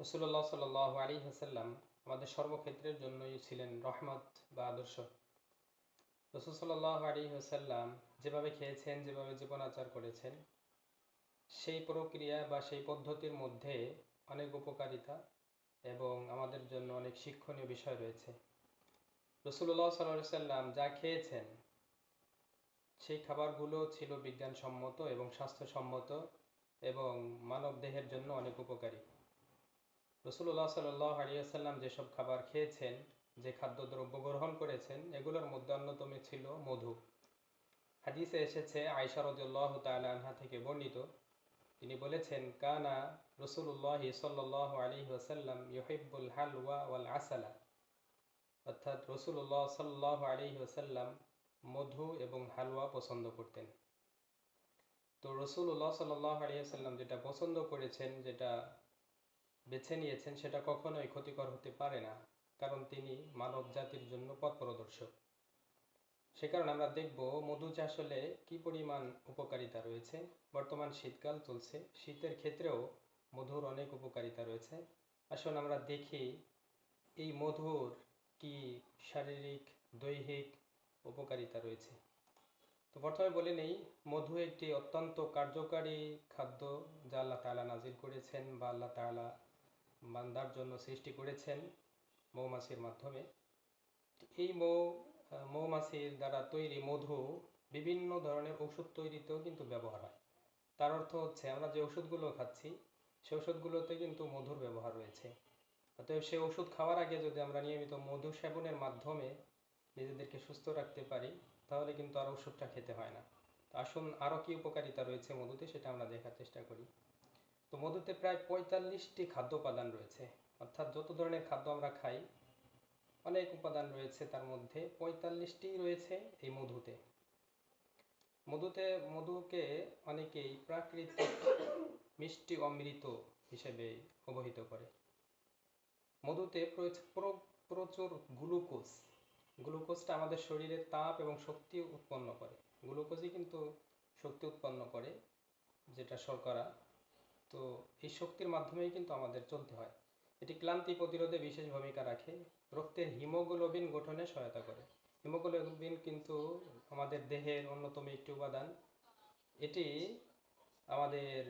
রসুল্লাহ সাল আলী হাসাল্লাম আমাদের সর্বক্ষেত্রের জন্যই ছিলেন রহমত বা আদর্শ। রসুল সাল্লাহ আলী হাসাল্লাম যেভাবে খেয়েছেন, যেভাবে জীবন আচার করেছেন, সেই প্রক্রিয়া বা সেই পদ্ধতির মধ্যে অনেক উপকারিতা এবং আমাদের জন্য অনেক শিক্ষণীয় বিষয় রয়েছে। রসুল্লাহ সাল্লাহ সাল্লাম যা খেয়েছেন, সেই খাবারগুলো ছিল বিজ্ঞানসম্মত এবং স্বাস্থ্যসম্মত এবং মানব দেহের জন্য অনেক উপকারী। রসুল্লাহ সাল্লাহ আলিয়াল্লাম যেসব খাবার খেয়েছেন, যে খাদ্যদ্রব্য গ্রহণ করেছেন, এগুলোর মধ্যে অন্যতম ছিল মধু। হাদিসে এসেছে আয়সা রদুল্লাহ তালহা থেকে বর্ণিত, তিনি বলেছেন, কানা রসুল্লাহ সাল্লাহ আলী ওসাল্লাম ইহিবুল হালওয়া ওয়াল আসালা। অর্থাৎ রসুল্লাহ সাল্লাহ আলী ওসাল্লাম মধু এবং হালুয়া পছন্দ করতেন। তো রসুল্লাহ সাল্লাহ আলিয়াল্লাম যেটা পছন্দ করেছেন, যেটা বেছে নিয়েছেন সেটা কখনোই ক্ষতিকর হতে পারে না, কারণ তিনি মানব জাতির জন্য পথ প্রদর্শক। সে কারণে আমরা দেখব মধু চাষলে কি পরিমাণ উপকারিতা রয়েছে। বর্তমান শীতকাল চলছে, শীতের ক্ষেত্রেও মধুর অনেক উপকারিতা রয়েছে। আসুন আমরা দেখি এই মধুর কি শারীরিক, দৈহিক উপকারিতা রয়েছে। তো প্রথমে বলে নেই, মধু একটি অত্যন্ত কার্যকারী খাদ্য যা আল্লাহ তালা নাজির করেছেন বা আল্লাহ তালা বান্দার জন্য সৃষ্টি করেছেন মৌমাছির মাধ্যমে। এই মৌ, মৌমাছির দ্বারা তৈরি মধু বিভিন্ন ধরনের ওষুধ তৈরিতেও কিন্তু ব্যবহার হয়। তার অর্থ হচ্ছে, আমরা যে ওষুধগুলো খাচ্ছি, সে ওষুধগুলোতে কিন্তু মধুর ব্যবহার রয়েছে। অতএব সে ওষুধ খাওয়ার আগে যদি আমরা নিয়মিত মধু সেবনের মাধ্যমে নিজেদেরকে সুস্থ রাখতে পারি, তাহলে কিন্তু আর ওষুধটা খেতে হয় না। আসুন আরও কি উপকারিতা রয়েছে মধুতে সেটা আমরা দেখার চেষ্টা করি। তো মধুতে প্রায় পঁয়তাল্লিশটি খাদ্য উপাদান রয়েছে। অর্থাৎ যত ধরনের খাদ্য আমরা খাই, অনেক উপাদান রয়েছে তার মধ্যে পঁয়তাল্লিশটি রয়েছে এই মধুতে। মধুতে, মধুকে অনেকেই প্রাকৃতিক মিষ্টি অমৃত হিসেবে অবহিত করে। মধুতে প্রচুর গ্লুকোজ। গ্লুকোজটা আমাদের শরীরে তাপ এবং শক্তি উৎপন্ন করে। গ্লুকোজই কিন্তু শক্তি উৎপন্ন করে, যেটা শর্করা। তো এই শক্তির মাধ্যমেই কিন্তু আমাদের চলতে হয়। এটি ক্লান্তি প্রতিরোধে বিশেষ ভূমিকা রাখে। রক্তের হিমোগ্লোবিন গঠনে সহায়তা করে। হিমোগ্লোবিন কিন্তু আমাদের দেহের অন্যতম একটি উপাদান। এটি আমাদের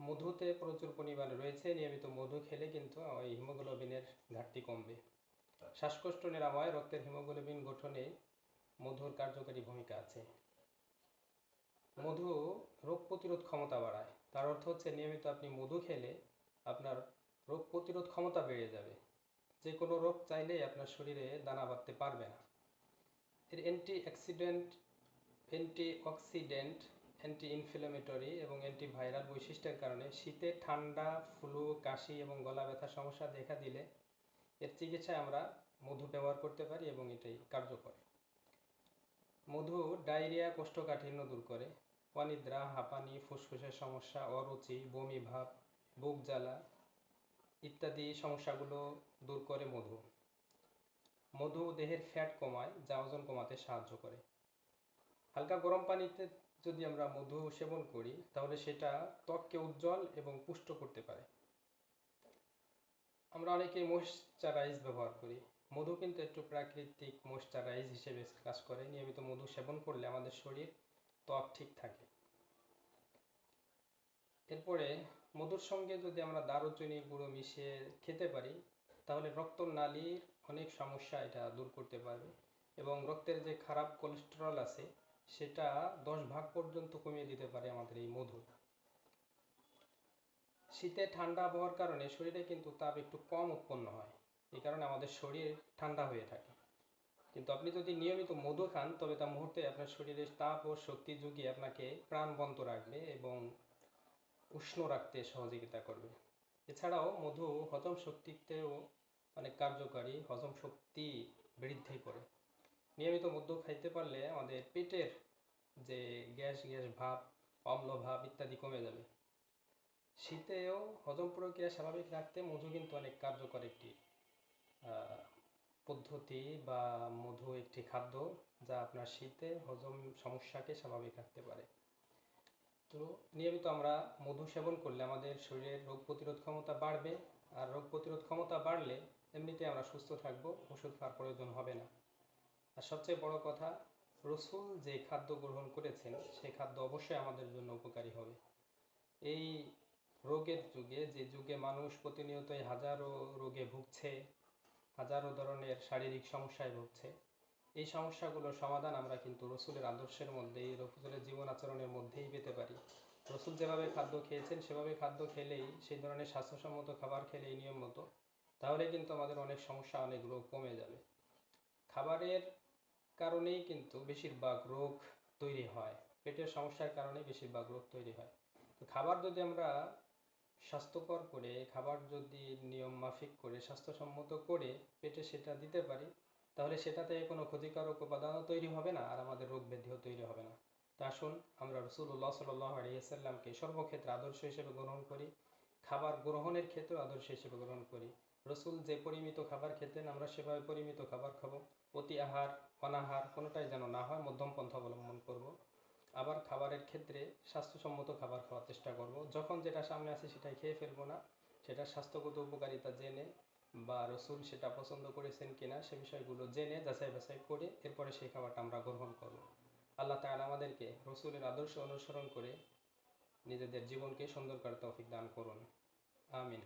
মধুতে প্রচুর পরিমাণে রয়েছে। নিয়মিত মধু খেলে কিন্তু ওই হিমোগ্লোবিনের ঘাটতি কমবে। শ্বাসকষ্ট, নিরাময়, রক্তের হিমোগ্লোবিন গঠনে মধুর কার্যকারী ভূমিকা আছে। মধু রোগ প্রতিরোধ ক্ষমতা বাড়ায়। তার অর্থ হচ্ছে নিয়মিত আপনি মধু খেলে আপনার রোগ প্রতিরোধ ক্ষমতা বেড়ে যাবে। যে কোনো রোগ চাইলেই আপনার শরীরে দানা বাঁধতে পারবে না। এর anti accident anti oxidant anti inflammatory এবং অ্যান্টিভাইরাল বৈশিষ্ট্যের কারণে শীতে ঠান্ডা ফ্লু কাশি এবং গলা ব্যথার সমস্যা দেখা দিলে এর চিকিৎসায় আমরা মধু ব্যবহার করতে পারি এবং এটাই কার্যকর। মধু ডায়রিয়া, কোষ্ঠকাঠিন্য দূর করে। অনিদ্রা হাঁপানি, ফুসফুসের সমস্যা, অরুচি, বমি, ভাব, বুক জ্বালা ইত্যাদি সমস্যাগুলো দূর করে মধু। মধু দেহের ফ্যাট কমায়, যা ওজন কমাতে সাহায্য করে। হালকা গরম পানিতে যদি আমরা মধু সেবন করি, তাহলে সেটা ত্বককে উজ্জ্বল এবং পুষ্ট করতে পারে। আমরা অনেকে ময়শ্চারাইজ ব্যবহার করি। মধু কিন্তু একটু প্রাকৃতিক ময়শ্চারাইজ হিসেবে কাজ করে। নিয়মিত মধু সেবন করলে আমাদের শরীর ত্বক ঠিক থাকে। এরপরে মধুর সঙ্গে যদি আমরা দারুচিনি গুঁড়ো মিশিয়ে খেতে পারি, তাহলে রক্ত নালীর অনেক সমস্যা এটা দূর করতে পারবে এবং রক্তের যে খারাপ কোলেস্টেরল আছে, সেটা দশ ভাগ পর্যন্ত কমিয়ে দিতে পারে আমাদের এই মধু। শীতে ঠান্ডা আবহাওয়ার কারণে শরীরে কিন্তু তাপ একটু কম উৎপন্ন হয়। এই কারণে আমাদের শরীর ঠান্ডা হয়ে থাকে। কিন্তু আপনি যদি নিয়মিত মধু খান, তবে তা মুহূর্তে আপনার শরীরের তাপ ও শক্তি যুগিয়ে আপনাকে প্রাণবন্ত রাখবে এবং উষ্ণ রাখতে সহযোগিতা করবে। এছাড়াও মধু হজম শক্তিতেও অনেক কার্যকারী, হজম শক্তি বৃদ্ধি করে। নিয়মিত মধু খাইতে পারলে আমাদের পেটের যে গ্যাস গ্যাস ভাব, অম্ল ভাব ইত্যাদি কমে যাবে। শীতেও হজম প্রক্রিয়া স্বাভাবিক রাখতে মধু কিন্তু অনেক কার্যকর একটি পদ্ধতি বা মধু একটি খাদ্য যা আপনার শীতে হজম সমস্যাকে স্বাভাবিক রাখতে পারে। তো নিয়মিত আমরা মধু সেবন করলে আমাদের শরীরের রোগ প্রতিরোধ ক্ষমতা বাড়বে আর রোগ প্রতিরোধ ক্ষমতা বাড়লে এমনিতে আমরা সুস্থ থাকব, ওষুধ খাওয়ার প্রয়োজন হবে না। আর সবচেয়ে বড় কথা রসুল যে খাদ্য গ্রহণ করেছেন সেই খাদ্য অবশ্যই আমাদের জন্য উপকারী হবে। এই রোগের যুগে, যে যুগে মানুষ প্রতিনিয়তই হাজারো রোগে ভুগছে হাজারো ধরনের শারীরিক সমস্যায় ভুগছে। এই সমস্যাগুলোর সমাধান আমরা কিন্তু রসুলের আদর্শের মধ্যেই, রসুলের জীবন আচরণের মধ্যেই পেতে পারি। রসুল যেভাবে খাদ্য খেয়েছেন, সেভাবে খাদ্য খেলেই, সেই ধরনের স্বাস্থ্যসম্মত খাবার খেলেই নিয়ম মতো, তাহলে কিন্তু আমাদের অনেক সমস্যা, অনেক রোগ কমে যাবে। খাবারের কারণেই কিন্তু বেশিরভাগ রোগ তৈরি হয়, পেটের সমস্যার কারণে বেশিরভাগ রোগ তৈরি হয়। তো খাবার যদি আমরা স্বাস্থ্যকর করে, খাবার যদি নিয়ম মাফিক করে, স্বাস্থ্যসম্মত করে পেটে সেটা দিতে পারি, তাহলে সেটা থেকে কোনো ক্ষতিকারক উপাদানও তৈরি হবে না আর আমাদের রোগ ব্যাধিও তৈরি হবে না। তা আসুন, আমরা রসুল্লাহ সাল্লাহ আলিয়াল্লামকে সর্বক্ষেত্রে আদর্শ হিসেবে গ্রহণ করি, খাবার গ্রহণের ক্ষেত্রেও আদর্শ হিসেবে গ্রহণ করি। রসুল যে পরিমিত খাবার খেতেন, আমরা সেভাবে পরিমিত খাবার খাব। অতি আহার, অনাহার, কোনোটাই যেন না হয় মধ্যম পন্থা অবলম্বন করব। আবার খাবারের ক্ষেত্রে স্বাস্থ্যসম্মত খাবার খাওয়ার চেষ্টা করব। যখন যেটা সামনে আসে সেটাই খেয়ে ফেলব না, সেটা স্বাস্থ্যগত উপকারিতা জেনে বা রসুল সেটা পছন্দ করেছেন কিনা সে বিষয়গুলো জেনে যাচাই বাছাই করে এরপরে সেই খাবারটা আমরা গ্রহণ করব। আল্লাহ তাআলা আমাদেরকে রসুলের আদর্শ অনুসরণ করে নিজেদের জীবনকে সুন্দর করে তৌফিক দান করুন আমিন